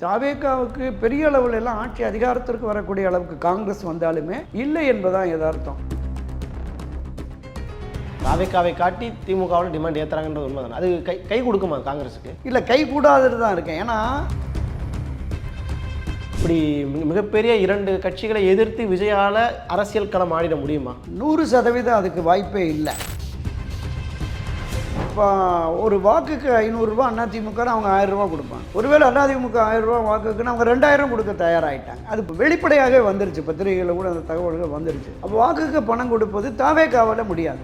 தாவேக்காவுக்கு பெரிய அளவில் எல்லாம் ஆட்சி அதிகாரத்திற்கு வரக்கூடிய அளவுக்கு காங்கிரஸ் வந்தாலுமே இல்லை என்பதுதான் யதார்த்தம். தாவேக்காவை காட்டி திமுகவோட டிமாண்ட் ஏற்றுறாங்கன்றது உண்மை தானே அது கை கை கொடுக்குமா காங்கிரஸுக்கு இல்லை கை கூடாதுன்னு தான் இருக்கேன். ஏன்னா இப்படி மிக- மிகப்பெரிய இரண்டு கட்சிகளை எதிர்த்து விஜயால அரசியல் களம் ஆடிட முடியுமா? நூறு சதவீதம் அதுக்கு வாய்ப்பே இல்லை. இப்போ ஒரு வாக்குக்கு ஐநூறுரூவா அதிமுக அவங்க ஆயிரம் கொடுப்பாங்க. ஒருவேளை அதிமுக ஆயிரம் வாக்குக்குன்னு அவங்க ரெண்டாயிரம் கொடுக்க தயாராகிட்டாங்க அது வெளிப்படையாகவே வந்துருச்சு. பத்திரிகைகளில் கூட அந்த தகவல்கள் வந்துருச்சு. அப்போ வாக்குக்கு பணம் கொடுப்பது தாவே காவல முடியாது.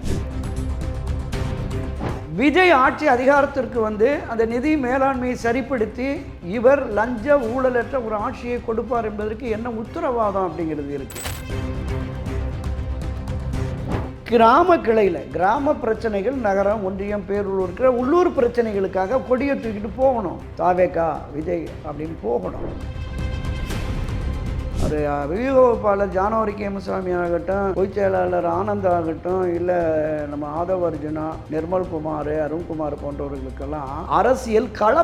விஜய் ஆட்சி அதிகாரத்திற்கு வந்து அந்த நிதி மேலாண்மையை சரிப்படுத்தி இவர் லஞ்ச ஊழலற்ற ஒரு ஆட்சியை கொடுப்பார் என்பதற்கு என்ன உத்தரவாதம் அப்படிங்கிறது இருக்குது கிராம கிளையில் கிராம பிரச்சனைகள் நகரம் ஒன்றியம் பேரூர் இருக்கிற உள்ளூர் பிரச்சனைகளுக்காக கொடியை தூக்கிட்டு போகணும். தாவேக்கா விஜய் அப்படின்னு போகணும். ஒரு வியூகோபாலர் ஜானவரி கேமசாமி ஆகட்டும் பொதுச் செயலாளர் ஆனந்த் ஆகட்டும் இல்லை நம்ம ஆதவ் அர்ஜுனா நிர்மல் குமார் அருண்குமார் போன்றவர்களுக்கெல்லாம் அரசியல் கள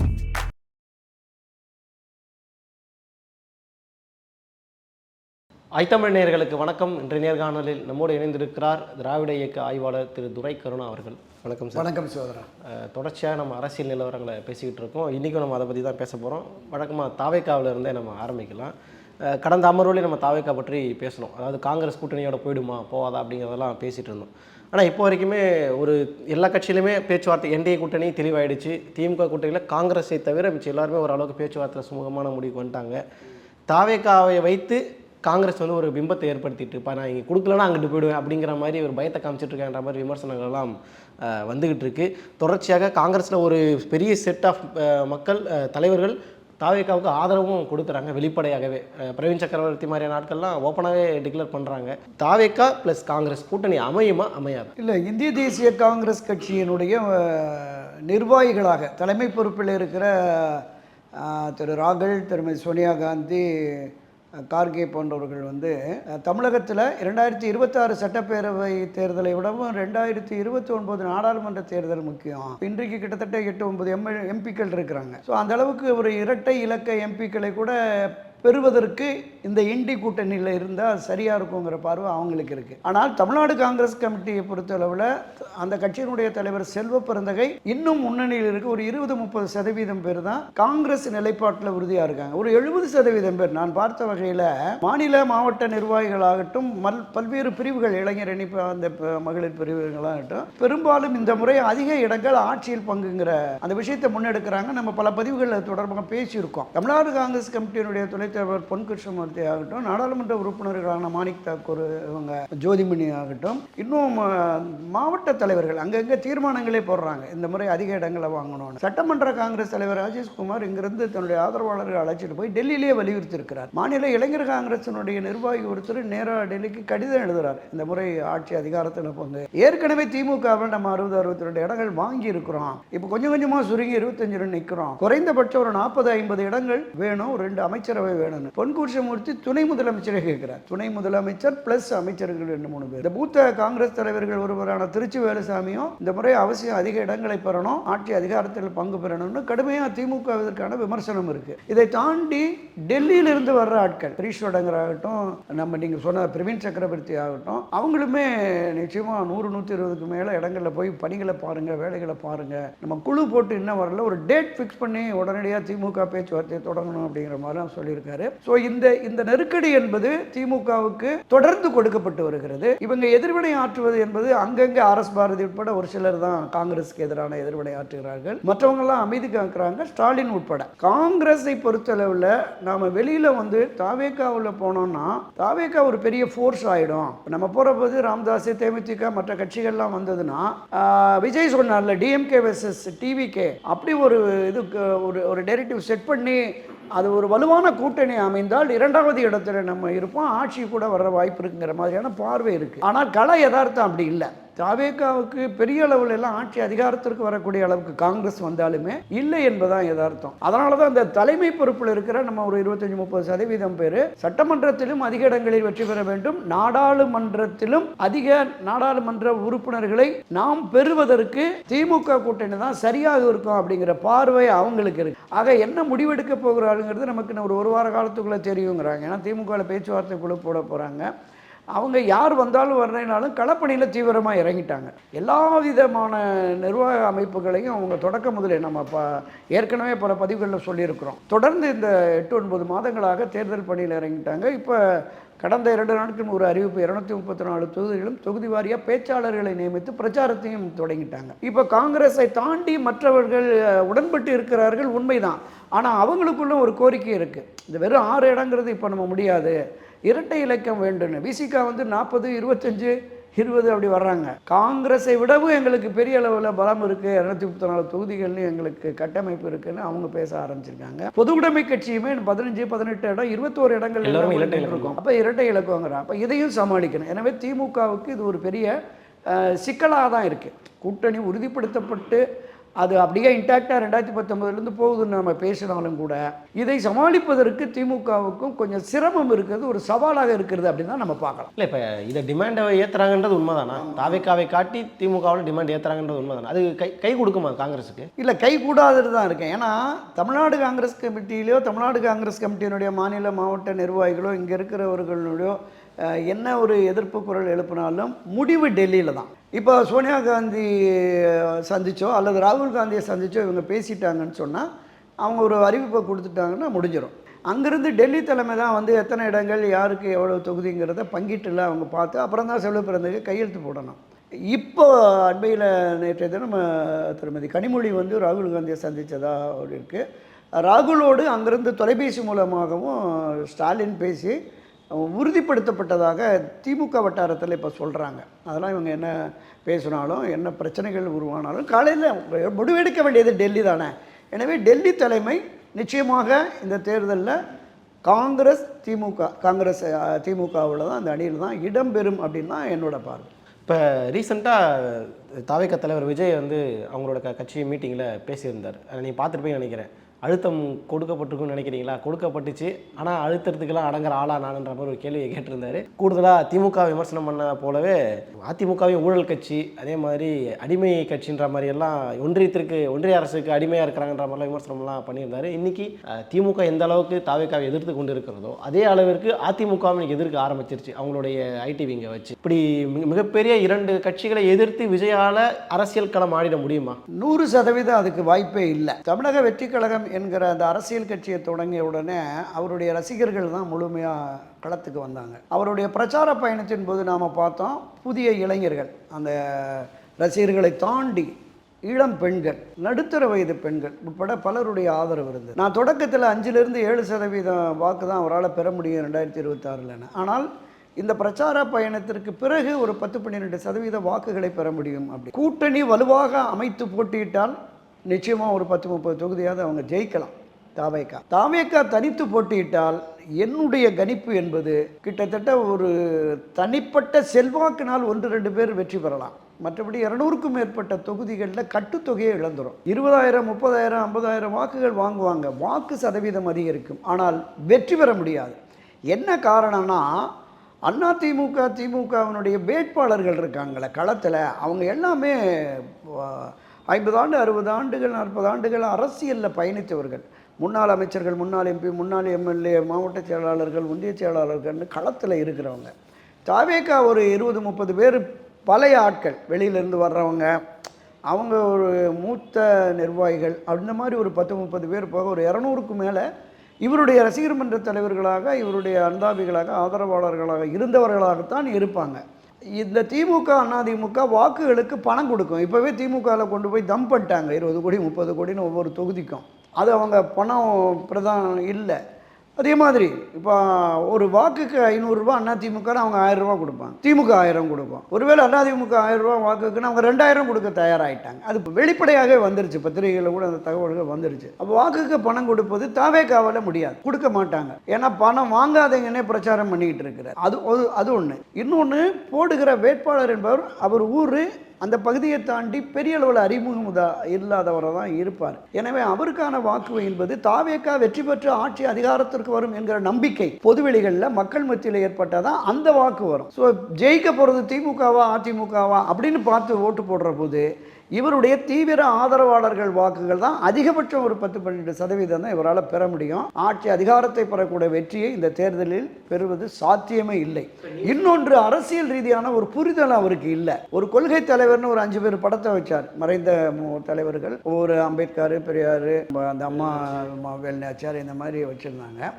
ஐத்தமிழ் நேயர்களுக்கு வணக்கம். இன்றைய நேர்காணலில் நம்மோடு இணைந்திருக்கிறார் திராவிட இயக்க ஆய்வாளர் திரு துரை கருணா அவர்கள். வணக்கம் சார். வணக்கம் சோதரா. தொடர்ச்சியாக நம்ம அரசியல் நிலவரங்களை பேசிக்கிட்டு இருக்கோம். இன்றைக்கும் நம்ம அதை பற்றி தான் பேச போகிறோம் வழக்கமாக தாவேக்காவில இருந்தே நம்ம ஆரம்பிக்கலாம். கடந்த அமர்வுலேயும் நம்ம தாவேக்கா பற்றி பேசணும். அதாவது காங்கிரஸ் கூட்டணியோட போயிடுமா போவாதா அப்படிங்கிறதெல்லாம் பேசிகிட்டு இருந்தோம். ஆனால் இப்போ வரைக்குமே ஒரு எல்லா கட்சியிலுமே பேச்சுவார்த்தை என்டிஏ கூட்டணி தெளிவாயிடுச்சு. திமுக கூட்டணியில் காங்கிரஸை தவிர மிச்சம் எல்லாருமே ஓரளவுக்கு பேச்சுவார்த்தை சுமூகமான முடிவுக்கு வந்துட்டாங்க. தாவேக்காவை வைத்து காங்கிரஸ் வந்து ஒரு பிம்பத்தை ஏற்படுத்திட்டு இப்போ நான் இங்கே கொடுக்கலன்னா அங்கிட்டு போயிடுவேன் அப்படிங்கிற மாதிரி ஒரு பயத்தை காமிச்சிட்டு இருக்கேன்ற மாதிரி விமர்சனங்கள்லாம் வந்துக்கிட்டு வந்துகிட்டு இருக்கு தொடர்ச்சியாக காங்கிரஸில் ஒரு பெரிய செட் ஆஃப் மக்கள் தலைவர்கள் தாவேக்காவுக்கு ஆதரவும் கொடுக்குறாங்க வெளிப்படையாகவே. பிரவீன் சக்கரவர்த்தி மாதிரியான நாட்கள்லாம் ஓப்பனாகவே டிக்ளேர் பண்ணுறாங்க தாவேக்கா ப்ளஸ் காங்கிரஸ் கூட்டணி அமையுமா அமையாது? இல்லை இந்திய தேசிய காங்கிரஸ் கட்சியினுடைய நிர்வாகிகளாக தலைமை பொறுப்பில் இருக்கிற திரு ராகுல் திருமதி சோனியா காந்தி கார்கே போன்றவர்கள் வந்து தமிழகத்தில் இரண்டாயிரத்தி இருபத்தாறு சட்டப்பேரவை தேர்தலை விடவும் ரெண்டாயிரத்தி இருபத்தி ஒன்பது நாடாளுமன்ற தேர்தல் முக்கியம். இன்றைக்கு கிட்டத்தட்ட எட்டு ஒன்பது எம் எம்பிக்கள் இருக்கிறாங்க. ஸோ அந்த அளவுக்கு ஒரு இரட்டை இலக்க எம்பிக்களை கூட பெறுவதற்கு இந்த இண்டி கூட்டணியில் இருந்தால் சரியாக இருக்குங்கிற பார்வை அவங்களுக்கு இருக்குது ஆனால் தமிழ்நாடு காங்கிரஸ் கமிட்டியை பொறுத்தளவில் அந்த கட்சியினுடைய தலைவர் செல்வ பிறந்தகை இன்னும் முன்னணியில் இருக்க. ஒரு இருபது முப்பது சதவீதம் பேர் தான் காங்கிரஸ் நிலைப்பாட்டில் உறுதியாக இருக்காங்க. ஒரு எழுபது சதவீதம் பேர் நான் பார்த்த வகையில் மாநில மாவட்ட நிர்வாகிகளாகட்டும் மல் பல்வேறு பிரிவுகள் இளைஞர் அணி அந்த மகளிர் பிரிவுகளாகட்டும் பெரும்பாலும் இந்த முறை அதிக இடங்கள் ஆட்சியில் பங்குங்கிற அந்த விஷயத்தை முன்னெடுக்கிறாங்க. நம்ம பல பதிவுகளில் தொடர்பாக பேசியிருக்கோம். தமிழ்நாடு காங்கிரஸ் கமிட்டியினுடைய துணை தலைவர் பொன் கிருஷ்ணமூர்த்தி ஆகட்டும் நாடாளுமன்ற உறுப்பினர்களான மாணிக் தாக்கூர் இவங்க ஜோதிமணி ஆகட்டும் இன்னும் மாவட்ட தலைவர்கள் அங்கங்கே தீர்மானங்களே போடுறாங்க. இந்த முறை அதிக இடங்களை வாங்கணும்னு. சட்டமன்ற காங்கிரஸ் தலைவர் ராஜேஷ்குமார் இங்கிருந்து தன்னுடைய ஆதரவாளர்கள் அழைச்சிட்டு போய் டெல்லியிலேயே வலியுறுத்தி இருக்கிறார் மாநில இளைஞர் காங்கிரசினுடைய நிர்வாகி ஒருத்தர் நேராக டெல்லிக்கு கடிதம் எழுதுறார். இந்த முறை ஆட்சி அதிகாரத்தில் போங்க ஏற்கனவே திமுகவில் நம்ம அறுபது அறுபத்தி ரெண்டு இடங்கள் வாங்கி இருக்கிறோம் இப்போ கொஞ்சம் கொஞ்சமாக சுருங்கி இருபத்தஞ்சு நிற்கிறோம் குறைந்தபட்சம் ஒரு நாற்பது ஐம்பது இடங்கள் வேணும். ரெண்டு அமைச்சரவை வேணும்னு. பொன்குருஷமூர்த்தி துணை முதலமைச்சரை கேட்கிறார். துணை முதலமைச்சர் பிளஸ் அமைச்சர்கள் ரெண்டு மூணு பேர். இந்த மூத்த காங்கிரஸ் தலைவர்கள் ஒருவரான திருச்சி வேலுசாமியும் இந்த முறை அவசியம் அதிக இடங்களை பெறணும் ஆட்சி அதிகாரத்தில் பங்கு பெறணும்னு கடுமையாக திமுக இதற்கான விமர்சனம் இருக்கு. இதை தாண்டி டெல்லியிலிருந்து வர்ற ஆட்கள் ஹரீஷ்வடங்கர் ஆகட்டும் நம்ம நீங்கள் சொன்ன பிரவீன் சக்கரவர்த்தி ஆகட்டும் அவங்களுமே நிச்சயமா நூறு நூற்றி இருபதுக்கு மேலே இடங்களில் போய் பணிகளை பாருங்கள் வேலைகளை பாருங்க. நம்ம குழு போட்டு இன்னும் வரல ஒரு டேட் ஃபிக்ஸ் பண்ணி உடனடியாக திமுக பேச்சுவார்த்தையை தொடங்கணும் அப்படிங்கிற மாதிரிலாம் சொல்லியிருக்காரு. இருக்காரு ஸோ இந்த இந்த நெருக்கடி என்பது திமுகவுக்கு தொடர்ந்து கொடுக்கப்பட்டு வருகிறது. இவங்க எதிர்வினை ஆற்றுவது என்பது அங்கங்கே ஆர்எஸ் பாரதி உட்பட ஒரு சிலர் தான் காங்கிரஸுக்கு எதிரான எதிர்வினை ஆற்றுகிறார்கள். மற்றவங்க எல்லாம் அமைதி காக்குறாங்க ஸ்டாலின் உட்பட. காங்கிரஸை பொறுத்தளவில் நாம வெளியில வந்து தாவேக்காவில் போனோம்னா தாவேக்கா ஒரு பெரிய ஃபோர்ஸ் ஆயிடும். நம்ம போற போது ராம்தாஸ் தேமுதிக மற்ற கட்சிகள்லாம் வந்ததுன்னா விஜய் சொன்னார்ல டிஎம்கே வெர்சஸ் டிவிகே அப்படி ஒரு இதுக்கு ஒரு ஒரு டெரிட்டிவ் செட் பண்ணி அது ஒரு வலுவான கூட்டணி அமைந்தால் இரண்டாவது இடத்துல நம்ம இருப்போம். ஆட்சி கூட வர்ற வாய்ப்பு இருக்குங்கிற மாதிரியான பார்வை இருக்குது ஆனால் கலை யதார்த்தம் அப்படி இல்லை. தாவேக்காவுக்கு பெரிய அளவில் எல்லாம் ஆட்சி அதிகாரத்திற்கு வரக்கூடிய அளவுக்கு காங்கிரஸ் வந்தாலுமே இல்லை என்பதுதான் யதார்த்தம். அதனால தான் இந்த தலைமை பொறுப்பில் இருக்கிற நம்ம ஒரு இருபத்தஞ்சி முப்பது சதவீதம் பேர் சட்டமன்றத்திலும் அதிக இடங்களில் வெற்றி பெற வேண்டும். நாடாளுமன்றத்திலும் அதிக நாடாளுமன்ற உறுப்பினர்களை நாம் பெறுவதற்கு திமுக கூட்டணி தான் சரியாக இருக்கும் அப்படிங்கிற பார்வை அவங்களுக்கு இருக்கு. ஆக என்ன முடிவெடுக்க போகிறாருங்கிறது நமக்கு இன்னும் ஒரு ஒரு வார காலத்துக்குள்ளே தெரியுங்கிறாங்க. ஏன்னா திமுகவில் பேச்சுவார்த்தை குழு போட போகிறாங்க அவங்க யார் வந்தாலும் வரலைனாலும் களப்பணியில் தீவிரமாக இறங்கிட்டாங்க. எல்லா விதமான நிர்வாக அமைப்புகளையும் அவங்க தொடக்க முதலே நம்ம ப ஏற்கனவே பல பதிவுகளில் சொல்லியிருக்கிறோம். தொடர்ந்து இந்த எட்டு ஒன்பது மாதங்களாக தேர்தல் பணியில் இறங்கிட்டாங்க. இப்போ கடந்த இரண்டு நாட்கள் ஒரு அறிவிப்பு இரநூத்தி முப்பத்தி நாலு தொகுதிகளும் தொகுதி வாரியாக பேச்சாளர்களை நியமித்து பிரச்சாரத்தையும் தொடங்கிட்டாங்க. இப்போ காங்கிரஸை தாண்டி மற்றவர்கள் உடன்பட்டு இருக்கிறார்கள் உண்மைதான். ஆனால் அவங்களுக்குள்ள ஒரு கோரிக்கை இருக்குது இந்த வெறும் ஆறு இடங்கிறது இப்போ நம்ம முடியாது. இரட்டை இலக்கம் வேண்டும்னு. விசிகா வந்து நாற்பது இருபத்தஞ்சு இருபது அப்படி வர்றாங்க. காங்கிரஸை விடவும் எங்களுக்கு பெரிய அளவில் பலம் இருக்குது இரநூத்தி முப்பத்தி நாலு தொகுதிகள்னு எங்களுக்கு கட்டமைப்பு இருக்குன்னு அவங்க பேச ஆரம்பிச்சிருக்காங்க. பொது உடைமை கட்சியுமே பதினஞ்சு பதினெட்டு இடம் இருபத்தோரு இடங்கள் எல்லாருமே இரட்டை இருக்கும் அப்போ இரட்டை இலக்கங்கிறான் அப்போ இதையும் சமாளிக்கணும். எனவே திமுகவுக்கு இது ஒரு பெரிய சிக்கலாக தான் இருக்குது கூட்டணி உறுதிப்படுத்தப்பட்டு அது அப்படியே இன்டாக்டாக ரெண்டாயிரத்தி பத்தொன்பதுலேருந்து போகுதுன்னு நம்ம பேசினாலும் கூட இதை சமாளிப்பதற்கு திமுகவுக்கும் கொஞ்சம் சிரமம் இருக்கிறது ஒரு சவாலாக இருக்கிறது அப்படின்னு தான் நம்ம பார்க்கலாம். இல்லை இப்போ இதை டிமாண்டை ஏற்றுறாங்கன்றது உண்மைதானா? தாவேக்காவை காட்டி திமுகவில் டிமாண்ட் ஏற்றுறாங்கன்றது உண்மைதானா? அது கை கை கொடுக்குமா காங்கிரஸுக்கு இல்லை கை கூடாதுன்னு தான் இருக்கேன். ஏன்னா தமிழ்நாடு காங்கிரஸ் கமிட்டியிலையோ தமிழ்நாடு காங்கிரஸ் கமிட்டியினுடைய மாநில மாவட்ட நிர்வாகிகளோ இங்கே இருக்கிறவர்களுடையோ என்ன ஒரு எதிர்ப்பு குரல் எழுப்பினாலும் முடிவு டெல்லியில் தான். இப்போ சோனியா காந்தி சந்திச்சோ அல்லது ராகுல் காந்தியை சந்திச்சோ இவங்க பேசிட்டாங்கன்னு சொன்னால் அவங்க ஒரு அறிவிப்பை கொடுத்துட்டாங்கன்னா முடிஞ்சிடும் அங்கேருந்து டெல்லி தலைமை தான் வந்து எத்தனை இடங்கள் யாருக்கு எவ்வளோ தொகுதிங்கிறத பங்கிட்டுல அவங்க பார்த்து அப்புறம் தான் செலவு பிறந்ததுக்கு கையெழுத்து போடணும். இப்போ அண்மையில் நேற்றைய தினம் திருமதி கனிமொழி வந்து ராகுல் காந்தியை சந்தித்ததா இருக்குது ராகுலோடு அங்கேருந்து தொலைபேசி மூலமாகவும் ஸ்டாலின் பேசி உறுதிப்படுத்தப்பட்டதாக திமுக வட்டாரத்தில் இப்போ சொல்கிறாங்க அதெல்லாம் இவங்க என்ன பேசினாலும் என்ன பிரச்சனைகள் உருவானாலும் காலையில் முடிவெடுக்க வேண்டியது டெல்லி தானே. எனவே டெல்லி தலைமை நிச்சயமாக இந்த தேர்தலில் காங்கிரஸ் திமுக காங்கிரஸ் திமுகவில் தான் அந்த அணியில் தான் இடம்பெறும் அப்படின்னு தான் என்னோட பார்வை. இப்போ ரீசெண்டாக தாவேக்க தலைவர் விஜய் வந்து அவங்களோட க கட்சி மீட்டிங்கில் பேசியிருந்தார். அதை நீ பார்த்துருப்பீங்கன்னு நினைக்கிறேன். அழுத்தம் கொடுக்கப்பட்டிருக்குன்னு நினைக்கிறீங்களா? கொடுக்கப்பட்டுச்சு. ஆனால் அழுத்தத்துக்கெல்லாம் அடங்குற ஆளா நானுன்ற மாதிரி ஒரு கேள்வியை கேட்டிருந்தாரு. கூடுதலாக திமுக விமர்சனம் பண்ண போலவே அதிமுகவையும் ஊழல் கட்சி அதே மாதிரி அடிமை கட்சின்ற மாதிரி எல்லாம் ஒன்றியத்திற்கு ஒன்றிய அரசுக்கு அடிமையாக இருக்கிறாங்கன்ற மாதிரிலாம் விமர்சனம்லாம் பண்ணியிருந்தாரு. இன்னைக்கு திமுக எந்த அளவுக்கு தாவேக்காவை எதிர்த்து கொண்டு இருக்கிறதோ அதே அளவிற்கு அதிமுகவும் எதிர்க்க ஆரம்பிச்சிருச்சு அவங்களுடைய ஐடி விங்கை வச்சு. இப்படி மிகப்பெரிய இரண்டு கட்சிகளை எதிர்த்து விஜயால அரசியல் களம் ஆடிட முடியுமா? நூறு சதவீதம் அதுக்கு வாய்ப்பே இல்லை. தமிழக வெற்றி கழகம் என்கிற அந்த அரசியல் கட்சியை தொடங்கிய உடனே அவருடைய ரசிகர்கள் தான் முழுமையாக களத்துக்கு வந்தாங்க. அவருடைய பிரச்சார பயணத்தின் போது நாம் பார்த்தோம் புதிய இளைஞர்கள். அந்த ரசிகர்களை தாண்டி இளம் பெண்கள் நடுத்தர வயது பெண்கள் உட்பட பலருடைய ஆதரவு இருந்தது. நான் தொடக்கத்தில் அஞ்சிலிருந்து ஏழு சதவீதம் வாக்கு தான் அவரால் பெற முடியும் ரெண்டாயிரத்தி இருபத்தாறில் ஆனால் இந்த பிரச்சார பயணத்திற்கு பிறகு ஒரு பத்து பன்னிரெண்டு சதவீத வாக்குகளை பெற முடியும் அப்படி. கூட்டணி வலுவாக அமைத்து போட்டியிட்டால் நிச்சயமாக ஒரு பத்து முப்பது தொகுதியாவது அவங்க ஜெயிக்கலாம் தாவேக்கா. தாவேக்கா தனித்து போட்டியிட்டால் என்னுடைய கணிப்பு என்பது கிட்டத்தட்ட ஒரு தனிப்பட்ட செல்வாக்கினால் ஒன்று ரெண்டு பேர் வெற்றி பெறலாம். மற்றபடி இரநூறுக்கும் மேற்பட்ட தொகுதிகளில் கட்டுத்தொகையை இழந்துரும். இருபதாயிரம் முப்பதாயிரம் ஐம்பதாயிரம் வாக்குகள் வாங்குவாங்க. வாக்கு சதவீதம் அதிகரிக்கும். ஆனால் வெற்றி பெற முடியாது. என்ன காரணம்னா அண்ணா திமுக திமுகவினுடைய வேட்பாளர்கள் இருக்காங்களே களத்தில் அவங்க எல்லாமே ஐம்பது ஆண்டு அறுபது ஆண்டுகள் நாற்பது ஆண்டுகள் அரசியலில் பயணித்தவர்கள். முன்னாள் அமைச்சர்கள் முன்னாள் எம்பி முன்னாள் எம்எல்ஏ மாவட்ட செயலாளர்கள் ஒன்றிய செயலாளர்கள்னு களத்தில் இருக்கிறவங்க. தாவேக்கா ஒரு இருபது முப்பது பேர் பழைய ஆட்கள் வெளியிலேருந்து வர்றவங்க. அவங்க ஒரு மூத்த நிர்வாகிகள். அந்த மாதிரி ஒரு பத்து முப்பது பேர் போக ஒரு இரநூறுக்கு மேலே இவருடைய ரசிகர் மன்ற தலைவர்களாக இவருடைய அன்தாபிகளாக ஆதரவாளர்களாக இருந்தவர்களாகத்தான் இருப்பாங்க. இந்த திமுக அதிமுக வாக்குகளுக்கு பணம் கொடுக்கும். இப்போவே திமுகவில் கொண்டு போய் தம் பண்ணிட்டாங்க. இருபது கோடி முப்பது கோடின்னு ஒவ்வொரு தொகுதிக்கும். அது அவங்க பணம் பிரதானம் இல்லை. அதே மாதிரி இப்போ ஒரு வாக்குக்கு ஐநூறுரூவா அண்ணா திமுக அவங்க ஆயிரம் ரூபாய் கொடுப்பாங்க. திமுக ஆயிரம் கொடுப்போம் ஒருவேளை அண்ணா திமுக ஆயிரம் வாக்குக்குன்னு அவங்க ரெண்டாயிரம் கொடுக்க தயாராகிட்டாங்க அது வெளிப்படையாகவே வந்துருச்சு. பத்திரிகையில் கூட அந்த தகவல்கள் வந்துருச்சு. அப்போ வாக்குக்கு பணம் கொடுப்பது தாவே காவல முடியாது. கொடுக்க மாட்டாங்க. ஏன்னா பணம் வாங்காதீங்கன்னே பிரச்சாரம் பண்ணிக்கிட்டு இருக்கிறார். அது ஒரு- அது ஒன்று இன்னொன்று போடுகிற வேட்பாளர் என்பவர் அவர் ஊர் அந்த பகுதியை தாண்டி பெரிய அளவில் அறிமுகமுதா இல்லாதவராக தான் இருப்பார். எனவே அவருக்கான வாக்கு என்பது தாவேக்கா வெற்றி பெற்று ஆட்சி அதிகாரத்திற்கு வரும் என்கிற நம்பிக்கை பொதுவெளிகளில் மக்கள் மத்தியில் ஏற்பட்டால் தான் அந்த வாக்கு வரும். ஸோ ஜெயிக்க போகிறது திமுகவா அதிமுகவா அப்படின்னு பார்த்து ஓட்டு போடுற போது இவருடைய தீவிர ஆதரவாளர்கள் வாக்குகள் தான் அதிகபட்சம் ஒரு பத்து பன்னெண்டு சதவீதம் தான் இவரால் பெற முடியும். ஆட்சி அதிகாரத்தை பெறக்கூடிய வெற்றியை இந்த தேர்தலில் பெறுவது சாத்தியமே இல்லை. இன்னொன்று அரசியல் ரீதியான ஒரு புரிதல் அவருக்கு இல்லை. ஒரு கொள்கை தலைவர்னு ஒரு அஞ்சு பேர் படத்தை வச்சார். மறைந்த தலைவர்கள். ஒரு அம்பேத்கர் பெரியார் அந்த அம்மா அம்மா வேல்நாச்சியார் இந்த மாதிரி வச்சுருந்தாங்க.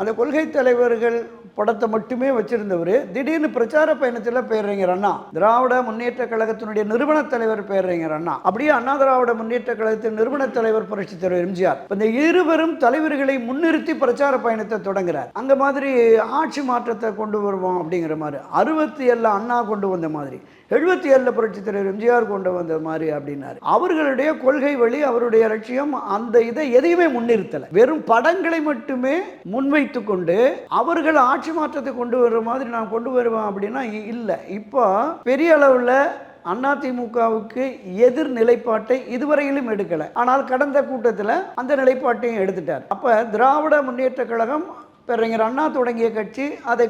அந்த கொள்கை தலைவர்கள் படத்தை மட்டுமே வச்சிருந்தவர். திடீர்னு பிரச்சார பயணத்தில் பேர்றீங்க அண்ணா திராவிட முன்னேற்ற கழகத்தினுடைய நிறுவன தலைவர் பேர்றீங்க அண்ணா அப்படியே அண்ணா திராவிட முன்னேற்ற கழகத்தின் நிறுவன தலைவர் புரட்சி தலைவர் எம்ஜிஆர் இந்த இருவரும் தலைவர்களை முன்னிறுத்தி பிரச்சார பயணத்தை தொடங்குறார். அந்த மாதிரி ஆட்சி மாற்றத்தை கொண்டு வருவோம் அப்படிங்கிற மாதிரி. அறுபத்தி ஏழுல அண்ணா கொண்டு வந்த மாதிரி. எழுபத்தி ஏழில் புரட்சி தலைவர் எம்ஜிஆர் கொண்டு வந்த மாதிரி அப்படின்னாரு. அவர்களுடைய கொள்கை வழி அவருடைய லட்சியம் அந்த இதை எதையுமே முன்னிறுத்தலை. வெறும் படங்களை மட்டுமே முன்வைத்து கொண்டு அவர்கள் ஆட்சி மாற்றத்தை கொண்டு வர்ற மாதிரி நான் கொண்டு வருவேன் அப்படின்னா இல்லை. இப்போ பெரிய அளவில் அதிமுகவுக்கு எதிர் நிலைப்பாட்டை இதுவரையிலும் எடுக்கலை. ஆனால் கடந்த கூட்டத்தில் அந்த நிலைப்பாட்டையும் எடுத்துட்டார். அப்போ திராவிட முன்னேற்ற கழகம் பேரறிஞர் அண்ணா தொடங்கிய கட்சி அதை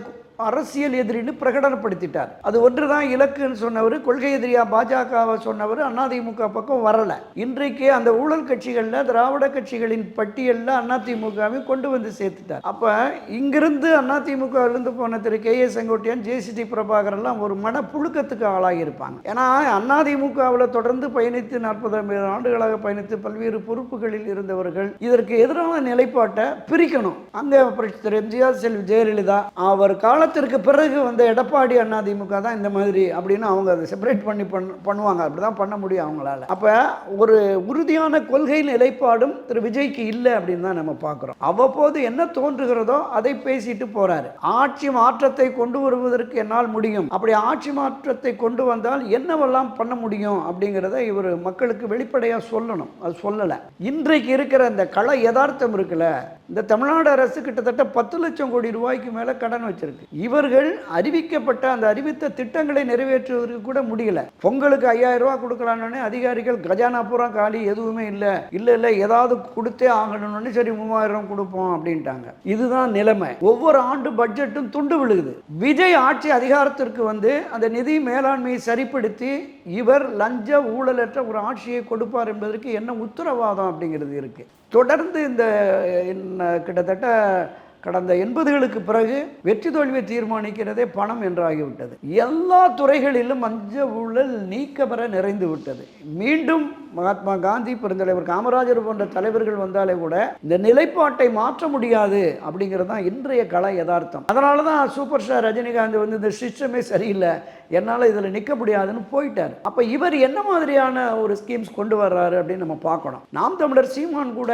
அரசியல் எதிரின்னு பிரகடனப்படுத்திட்டார். அது ஒன்று தான் இலக்குன்னு சொன்னவர் கொள்கை எதிரியா பாஜகவை சொன்னவர் அதிமுக பக்கம் வரலை. இன்றைக்கு அந்த ஊழல் கட்சிகளில் திராவிட கட்சிகளின் பட்டியலில் அதிமுகவை கொண்டு வந்து சேர்த்துட்டார். அப்போ இங்கிருந்து அதிமுகவிலிருந்து போன திரு கே ஏ செங்கோட்டையன் ஜேசிடி பிரபாகரெல்லாம் ஒரு மனப்புழுக்கத்துக்கு ஆளாகி இருப்பாங்க. ஏன்னா அதிமுகவில் தொடர்ந்து பயணித்து நாற்பது ஐம்பது ஆண்டுகளாக பயணித்து பல்வேறு பொறுப்புகளில் இருந்தவர்கள் இதற்கு எதிரான நிலைப்பாட்டை பிரிக்கணும். அங்கே திரு எம்ஜிஆர் செல்வி ஜெயலலிதா அவர் காலத்திற்கு பிறகு வந்த எடப்பாடி அண்ணா திமுக தான் இந்த மாதிரி அப்படின்னு அவங்க அதை செப்பரேட் பண்ணி பண் பண்ணுவாங்க. அப்படி தான் பண்ண முடியும் அவங்களால. அப்போ ஒரு உறுதியான கொள்கை நிலைப்பாடும் திரு விஜய்க்கு இல்லை அப்படின்னு தான் நம்ம பார்க்குறோம். அவ்வப்போது என்ன தோன்றுகிறதோ அதை பேசிட்டு போறாரு. ஆட்சி மாற்றத்தை கொண்டு வருவதற்கு என்னால் முடியும். அப்படி ஆட்சி மாற்றத்தை கொண்டு வந்தால் என்னவெல்லாம் பண்ண முடியும் அப்படிங்கிறத இவர் மக்களுக்கு வெளிப்படையாக சொல்லணும். அது சொல்லலை. இன்றைக்கு இருக்கிற இந்த கள யதார்த்தம் இருக்குல்ல இந்த தமிழ்நாடு அரசு கிட்டத்தட்ட பத்து லட்சம் கோடி ரூபாய்க்கு மேலே கடன் வச்சிருக்கு. இவர்கள் அறிவிக்கப்பட்ட அந்த அறிவித்த திட்டங்களை நிறைவேற்றுவதற்கு கூட முடியல. பொங்கலுக்கு ஐயாயிரம் ரூபாய் கொடுக்கலான்னு அதிகாரிகள் கஜானா பூரா காலி எதுவுமே இல்லை. இல்லை இல்லை ஏதாவது கொடுத்தே ஆகணும்னு சரி மூவாயிரம் கொடுப்போம் அப்படின்ட்டாங்க. இதுதான் நிலைமை. ஒவ்வொரு ஆண்டு பட்ஜெட்டும் துண்டு விழுகுது. விஜய் ஆட்சி அதிகாரத்திற்கு வந்து அந்த நிதி மேலாண்மையை சரிப்படுத்தி இவர் லஞ்ச ஊழலற்ற ஒரு ஆட்சியை கொடுப்பார் என்பதற்கு என்ன உத்தரவாதம் அப்படிங்கிறது இருக்கு. தொடர்ந்து இந்த என்ன, கிட்டத்தட்ட கடந்த எண்பதுகளுக்கு பிறகு வெற்றி தோல்வியை தீர்மானிக்கிறதே பணம் என்றாகிவிட்டது. எல்லா துறைகளிலும் மஞ்ச ஊழல் நீக்கப்பெற நிறைந்து விட்டது மீண்டும் மகாத்மா காந்தி பெருந்தலைவர் காமராஜர் போன்ற தலைவர்கள் வந்தாலே கூட இந்த நிலைப்பாட்டை மாற்ற முடியாது அப்படிங்கிறது தான் இன்றைய கலை யதார்த்தம். அதனால தான் சூப்பர் ஸ்டார் ரஜினிகாந்த் வந்து இந்த சிஸ்டமே சரியில்லை. என்னால் இதில் நிற்க முடியாதுன்னு போயிட்டார். அப்போ இவர் என்ன மாதிரியான ஒரு ஸ்கீம்ஸ் கொண்டு வர்றாரு அப்படின்னு நம்ம பார்க்கணும். நாம் தமிழர் சீமான் கூட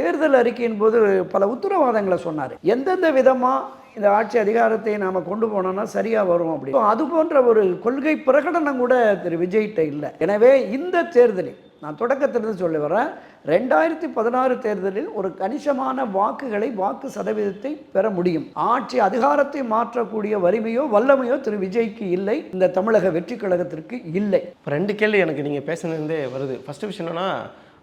தேர்தல் அறிக்கையின் போது பல உத்தரவாதங்களை சொன்னார். எந்தெந்த விதமாக இந்த ஆட்சி அதிகாரத்தை நாம் கொண்டு போனோம்னா சரியாக வரும் அப்படி அது போன்ற ஒரு கொள்கை பிரகடனம் கூட திரு விஜய்கிட்ட இல்லை. எனவே இந்த தேர்தலில் நான் தொடக்கத்திலிருந்து சொல்லி வரேன் ரெண்டாயிரத்தி பதினாறு தேர்தலில் ஒரு கணிசமான வாக்குகளை வாக்கு சதவீதத்தை பெற முடியும். ஆட்சி அதிகாரத்தை மாற்றக்கூடிய வலிமையோ வல்லமையோ திரு விஜய்க்கு இல்லை. இந்த தமிழக வெற்றி கழகத்திற்கு இல்லை. ரெண்டு கேள்வி எனக்கு நீங்கள் பேசுனதுலேருந்தே வருது. ஃபர்ஸ்ட் விஷயம் என்னன்னா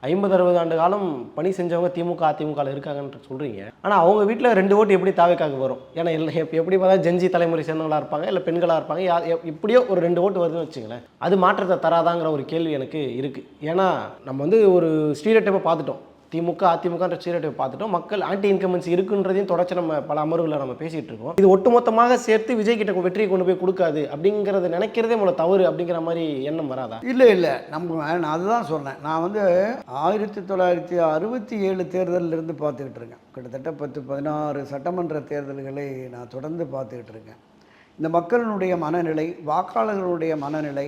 ஐம்பது அறுபது ஆண்டு காலம் பணி செஞ்சவங்க திமுக அதிமுகவில் இருக்காங்கன்ற சொல்கிறீங்க ஆனால் அவங்க வீட்டில் ரெண்டு ஓட்டு எப்படி தாவைக்காக வரும்? ஏன்னா இல்லை எப்படி பார்த்தா ஜென்ஜி தலைமுறை சேர்ந்தவங்களாக இருப்பாங்க இல்லை பெண்களாக இருப்பாங்க யா- எப்படியோ ஒரு ரெண்டு ஓட்டு வருதுன்னு வச்சுங்களேன் அது மாற்றத்தை தராதாங்கிற ஒரு கேள்வி எனக்கு இருக்குது ஏன்னா நம்ம வந்து ஒரு ஸ்டீரியோ டைப்பை பார்த்துட்டோம். திமுக அதிமுகன்ற சீரட்டை பார்த்துட்டோம். மக்கள் ஆன்டி இன்கமன்ஸ் இருக்குன்றதையும் தொடர்ச்சி நம்ம பல அமர்வுகளை நம்ம பேசிகிட்டு இருக்கோம். இது ஒட்டுமொத்தமாக சேர்த்து விஜய் கிட்ட வெற்றியை கொண்டு போய் கொடுக்காது அப்படிங்கிறத நினைக்கிறதே மூலம் தவறு அப்படிங்கிற மாதிரி எண்ணம் வராதா? இல்லை இல்லை. நம்ம நான் அதுதான் சொன்னேன். நான் வந்து ஆயிரத்தி தொள்ளாயிரத்தி அறுபத்தி ஏழு தேர்தலில் இருந்து பார்த்துக்கிட்டு இருக்கேன். கிட்டத்தட்ட பத்து பதினாறு சட்டமன்ற தேர்தல்களை நான் தொடர்ந்து பார்த்துக்கிட்டு இருக்கேன். இந்த மக்களினுடைய மனநிலை வாக்காளர்களுடைய மனநிலை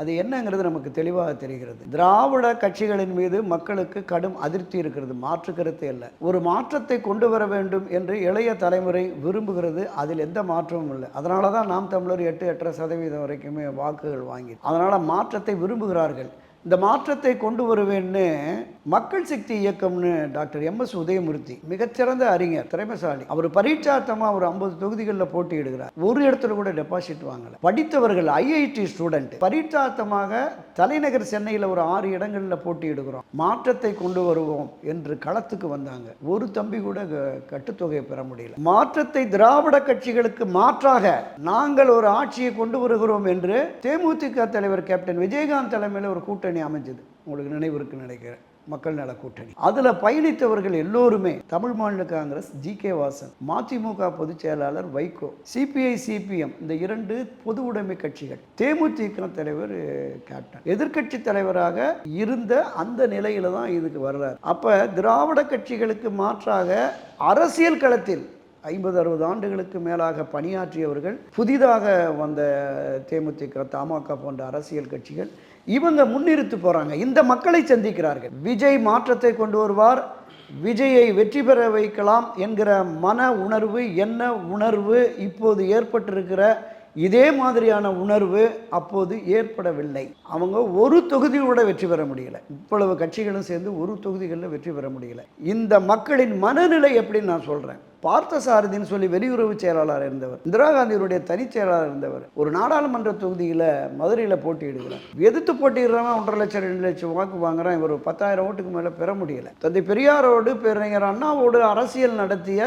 அது என்னங்கிறது நமக்கு தெளிவாக தெரிகிறது. திராவிட கட்சிகளின் மீது மக்களுக்கு கடும் அதிருப்தி இருக்கிறது. மாற்று கருத்து இல்லை. ஒரு மாற்றத்தை கொண்டு வர வேண்டும் என்று இளைய தலைமுறை விரும்புகிறது. அதில் எந்த மாற்றமும் இல்லை. அதனால தான் நாம் தமிழர் எட்டு எட்டரை சதவீதம் வரைக்குமே வாக்குகள் வாங்கி அதனால் மாற்றத்தை விரும்புகிறார்கள். இந்த மாற்றத்தை கொண்டு வருவேன்னு மக்கள் சக்தி இயக்கம்னு டாக்டர் எம் எஸ் உதயமூர்த்தி மிகச்சிறந்த அறிஞர் திறமைசாலி. அவர் பரீட்சார்த்தமாக ஒரு ஐம்பது தொகுதிகளில் போட்டியிடுகிறார். ஒரு இடத்துல கூட டெபாசிட் வாங்கலை. படித்தவர்கள் ஐஐடி ஸ்டூடெண்ட் பரீட்சார்த்தமாக தலைநகர் சென்னையில் ஒரு ஆறு இடங்களில் போட்டியிடுகிறோம். மாற்றத்தை கொண்டு வருவோம் என்று களத்துக்கு வந்தாங்க. ஒரு தம்பி கூட க- கட்டுத்தொகையை பெற முடியல. மாற்றத்தை திராவிட கட்சிகளுக்கு மாற்றாக நாங்கள் ஒரு ஆட்சியை கொண்டு வருகிறோம் என்று தேமுதிக தலைவர் கேப்டன் விஜயகாந்த் தலைமையில் ஒரு கூட்டணி அமைஞ்சது. உங்களுக்கு நினைவு இருக்குன்னு நினைக்கிறேன். மக்கள் நல கூட்டணி. அதில் பயணித்தவர்கள் எல்லோருமே Tamil Maanila Congress G K Vasan Mathimuka பொதுச் செயலாளர் வைகோ சிபிஐ சிபிஎம் இந்த இரண்டு பொது உடைமை கட்சிகள். தேமுதிக தலைவர் கேப்டன். எதிர்க்கட்சி தலைவராக இருந்த அந்த நிலையில தான் இதுக்கு வர்றார். அப்ப திராவிட கட்சிகளுக்கு மாற்றாக அரசியல் களத்தில் ஐம்பது அறுபது ஆண்டுகளுக்கு மேலாக பணியாற்றியவர்கள் புதிதாக வந்த தேமுதிக தமாக போன்ற அரசியல் கட்சிகள் இவங்க முன்னிறுத்து போகிறாங்க இந்த மக்களை சந்திக்கிறார்கள். விஜய் மாற்றத்தை கொண்டு வருவார். விஜயை வெற்றி பெற வைக்கலாம் என்கிற மன உணர்வு என்ன உணர்வு இப்போது ஏற்பட்டிருக்கிற இதே மாதிரியான உணர்வு அப்போது ஏற்படவில்லை. அவங்க ஒரு தொகுதியோட வெற்றி பெற முடியல. இவ்வளவு கட்சிகளும் சேர்ந்து ஒரு தொகுதிகளில் வெற்றி பெற முடியல. இந்த மக்களின் மனநிலை எப்படின்னு நான் சொல்கிறேன் பார்த்தசாரதின்னு சொல்லி வெளியுறவு செயலாளர் இருந்தவர் இந்திரா காந்தியினுடைய தனிச் செயலாளர் இருந்தவர் ஒரு நாடாளுமன்ற தொகுதியில் மதுரையில் போட்டியிடுகிறார். எதிர்த்து போட்டியிடுறவன் ஒன்றரை லட்சம் ரெண்டு லட்சம் வாக்கு வாங்குறான் இவர் பத்தாயிரம் ஓட்டுக்கு மேலே பெற முடியலை. தந்தை பெரியாரோடு பேரறிஞர் அண்ணாவோடு அரசியல் நடத்திய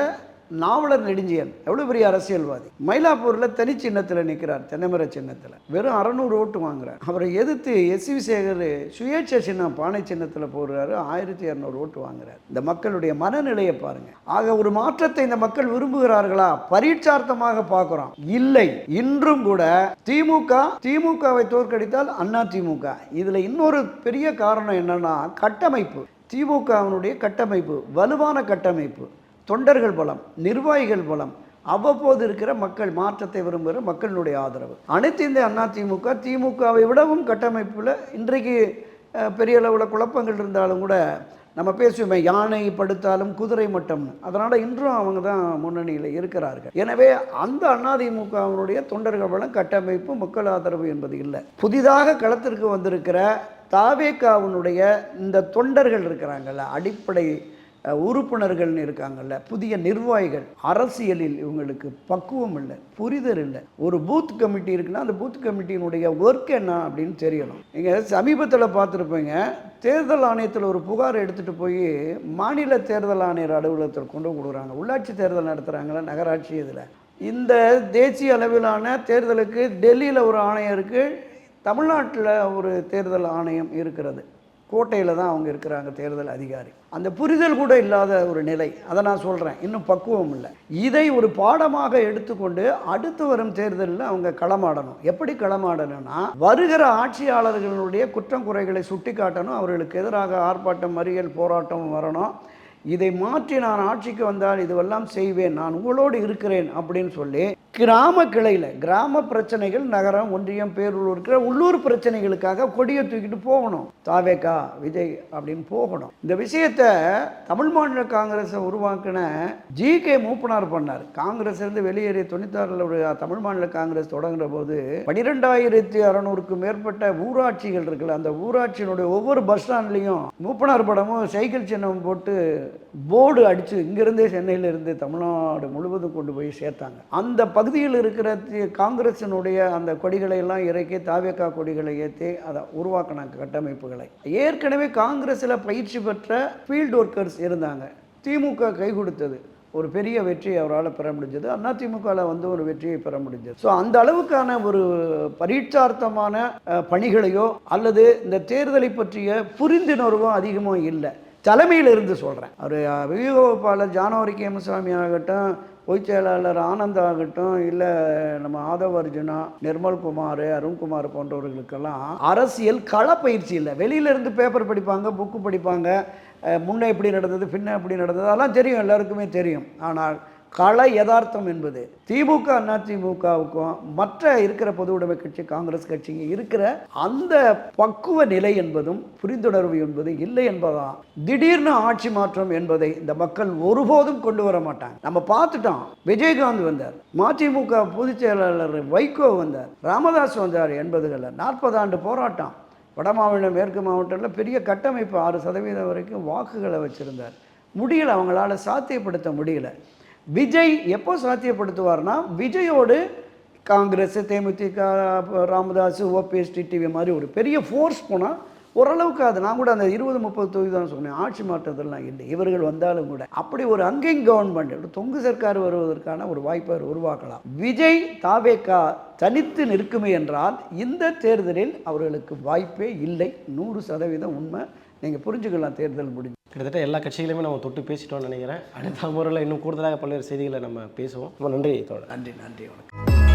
நாவலர் நெடுஞ்சியன் எவ்வளோ பெரிய அரசியல்வாதி. மயிலாப்பூரில் தனி சின்னத்தில் நிற்கிறார் தென்னைமர சின்னத்தில். வெறும் அறநூறு ஓட்டு வாங்குறார். அவரை எதிர்த்து எஸ். வி. சேகர் சுயேட்சை சின்னம் பானை சின்னத்தில் போடுறாரு ஆயிரத்தி இரநூறு ஓட்டு வாங்குறார். இந்த மக்களுடைய மனநிலையை பாருங்க. ஆக ஒரு மாற்றத்தை இந்த மக்கள் விரும்புகிறார்களா? பரீட்சார்த்தமாக பார்க்குறோம். இல்லை. இன்றும் கூட திமுக திமுகவை தோற்கடித்தால் அண்ணா திமுக. இதில் இன்னொரு பெரிய காரணம் என்னன்னா கட்டமைப்பு. திமுகவினுடைய கட்டமைப்பு வலுவான கட்டமைப்பு. தொண்டர்கள் பலம் நிர்வாகிகள் பலம் அவ்வப்போது இருக்கிற மக்கள் மாற்றத்தை விரும்புகிற மக்களினுடைய ஆதரவு. அனைத்து இந்திய அண்ணா திமுக திமுகவை விடவும் கட்டமைப்பில் இன்றைக்கு பெரிய அளவில் குழப்பங்கள் இருந்தாலும் கூட நம்ம பேசுவோமே யானை படுத்தாலும் குதிரை மட்டம்னு அதனால் இன்றும் அவங்க தான் முன்னணியில் இருக்கிறார்கள். எனவே அந்த அதிமுகவினுடைய தொண்டர்கள் பலம் கட்டமைப்பு மக்கள் ஆதரவு என்பது இல்லை. புதிதாக களத்திற்கு வந்திருக்கிற தாவேக்காவினுடைய இந்த தொண்டர்கள் இருக்கிறாங்கல்ல அடிப்படை உறுப்பினர்கள்னு இருக்காங்கல்ல புதிய நிர்வாகிகள் அரசியலில் இவங்களுக்கு பக்குவம் இல்லை புரிதல் இல்லை. ஒரு பூத் கமிட்டி இருக்குன்னா அந்த பூத் கமிட்டியினுடைய ஒர்க் என்ன அப்படின்னு தெரியணும். நீங்கள் சமீபத்தில் பார்த்துருப்பீங்க தேர்தல் ஆணையத்தில் ஒரு புகார் எடுத்துகிட்டு போய் மாநில தேர்தல் ஆணையர் அலுவலகத்தில் கொண்டு கொடுக்குறாங்க. உள்ளாட்சி தேர்தல் நடத்துகிறாங்களா நகராட்சி இதில். இந்த தேசிய அளவிலான தேர்தலுக்கு டெல்லியில் ஒரு ஆணையம் இருக்குது தமிழ்நாட்டில் ஒரு தேர்தல் ஆணையம் இருக்கிறது. கோட்டையில் தான் அவங்க இருக்கிறாங்க தேர்தல் அதிகாரி. அந்த புரிதல் கூட இல்லாத ஒரு நிலை. அதை நான் சொல்கிறேன் இன்னும் பக்குவம் இல்லை. இதை ஒரு பாடமாக எடுத்துக்கொண்டு அடுத்து வரும் தேர்தலில் அவங்க களமாடணும். எப்படி களமாடணும்னா வருகிற ஆட்சியாளர்களுடைய குற்றம் குறைகளை சுட்டி காட்டணும் அவர்களுக்கு எதிராக ஆர்ப்பாட்டம் மறியல் போராட்டம் வரணும். இதை மாற்றி நான் ஆட்சிக்கு வந்தால் இதுவெல்லாம் செய்வேன் நான் உங்களோடு இருக்கிறேன் அப்படின்னு சொல்லி கிராம கிளையில் கிராம பிரச்சனைகள் நகரம் ஒன்றியம் பேரூர் இருக்கிற உள்ளூர் பிரச்சனைகளுக்காக கொடியை தூக்கிட்டு போகணும். தாவேக்கா விஜய் அப்படின்னு போகணும். இந்த விஷயத்தை தமிழ் மாநில காங்கிரஸை உருவாக்கின ஜி கே மூப்பனார் பண்ணார். காங்கிரஸ் இருந்து வெளியேறிய தொண்ணூத்தாறில் தமிழ் மாநில காங்கிரஸ் தொடங்குற போது பனிரெண்டாயிரத்தி அறநூறுக்கு மேற்பட்ட ஊராட்சிகள் இருக்குல்ல அந்த ஊராட்சியினுடைய ஒவ்வொரு பஸ் ஸ்டாண்ட்லேயும் மூப்பனார் படமும் சைக்கிள் சின்னம் போட்டு போர்டு அடித்து இங்கிருந்தே சென்னையிலிருந்து தமிழ்நாடு முழுவதும் கொண்டு போய் சேர்த்தாங்க. அந்த பகுதியில் இருக்கிற தி- அந்த கொடிகளை எல்லாம் இறக்கி தாவேக்கா கொடிகளை ஏற்றி அதை உருவாக்கின கட்டமைப்புகளை. ஏற்கனவே காங்கிரஸில் பயிற்சி பெற்ற ஃபீல்டு ஒர்க்கர்ஸ் இருந்தாங்க. திமுக கை கொடுத்தது. ஒரு பெரிய வெற்றி அவரால் பெற முடிஞ்சது. அதிமுகவில் வந்து ஒரு வெற்றியை பெற முடிஞ்சது. ஸோ அந்த அளவுக்கான ஒரு பரீட்சார்த்தமான பணிகளையோ அல்லது இந்த தேர்தலை பற்றிய புரிந்துணர்வோ அதிகமாக இல்லை. தலைமையில் இருந்து சொல்கிறேன் அவர் வியூகோபாலர் ஜானவரி கேமசாமி ஆகட்டும் பொதுச் செயலாளர் ஆனந்த் ஆகட்டும் இல்லை நம்ம ஆதவ் அர்ஜுனா நிர்மல்குமார் அருண்குமார் போன்றவர்களுக்கெல்லாம் அரசியல் களப்பயிற்சி இல்லை. வெளியில இருந்து பேப்பர் படிப்பாங்க புக்கு படிப்பாங்க முன்னே எப்படி நடந்தது பின்ன எப்படி நடந்தது அதெல்லாம் தெரியும் எல்லாருக்குமே தெரியும். ஆனால் கள யதார்த்தம் என்பது. திமுக அதிமுகவுக்கும் மற்ற இருக்கிற பொது உடைமை கட்சி காங்கிரஸ் கட்சிங்க இருக்கிற அந்த பக்குவ நிலை என்பதும் புரிந்துணர்வு என்பது இல்லை என்பதான் திடீர்னு ஆட்சி மாற்றம் என்பதை இந்த மக்கள் ஒருபோதும் கொண்டு வர மாட்டாங்க. நம்ம பார்த்துட்டோம். விஜயகாந்த் வந்தார். மதிமுக பொதுச் செயலாளர் வைகோ வந்தார். ராமதாஸ் வந்தார் என்பதுகளில் நாற்பது ஆண்டு போராட்டம். வட மாவட்டம் மேற்கு மாவட்டத்தில் பெரிய கட்டமைப்பு ஆறு சதவீதம் வரைக்கும் வாக்குகளை வச்சுருந்தார். முடியல அவங்களால சாத்தியப்படுத்த முடியல. விஜய் எப்போ சாத்தியப்படுத்துவார்னா விஜயோடு Congress Dhemuthika Ramadoss OPS TTV மாதிரி ஒரு பெரிய ஃபோர்ஸ் போனால் ஓரளவுக்கு அது நான் கூட அந்த இருபது முப்பது தொகுதி தான் சொன்னேன். ஆட்சி மாற்றத்திலாம் இல்லை. இவர்கள் வந்தாலும் கூட. அப்படி ஒரு அங்கேயும் கவர்மெண்ட் ஒரு தொங்கு சர்க்கார் வருவதற்கான ஒரு வாய்ப்பை அவர் உருவாக்கலாம். விஜய் தாவேக்கா தனித்து நிற்குமே என்றால் இந்த தேர்தலில் அவர்களுக்கு வாய்ப்பே இல்லை. நூறு சதவீதம் உண்மை. நீங்கள் புரிஞ்சுக்கலாம் தேர்தல் முடிஞ்சு. கிட்டத்தட்ட எல்லா கட்சிகளையுமே நம்ம தொட்டு பேசிட்டோம்னு நினைக்கிறேன். அடுத்த முறையில் இன்னும் கூடுதலாக பல்வேறு செய்திகளை நம்ம பேசுவோம். ரொம்ப நன்றி நன்றி நன்றி வணக்கம்.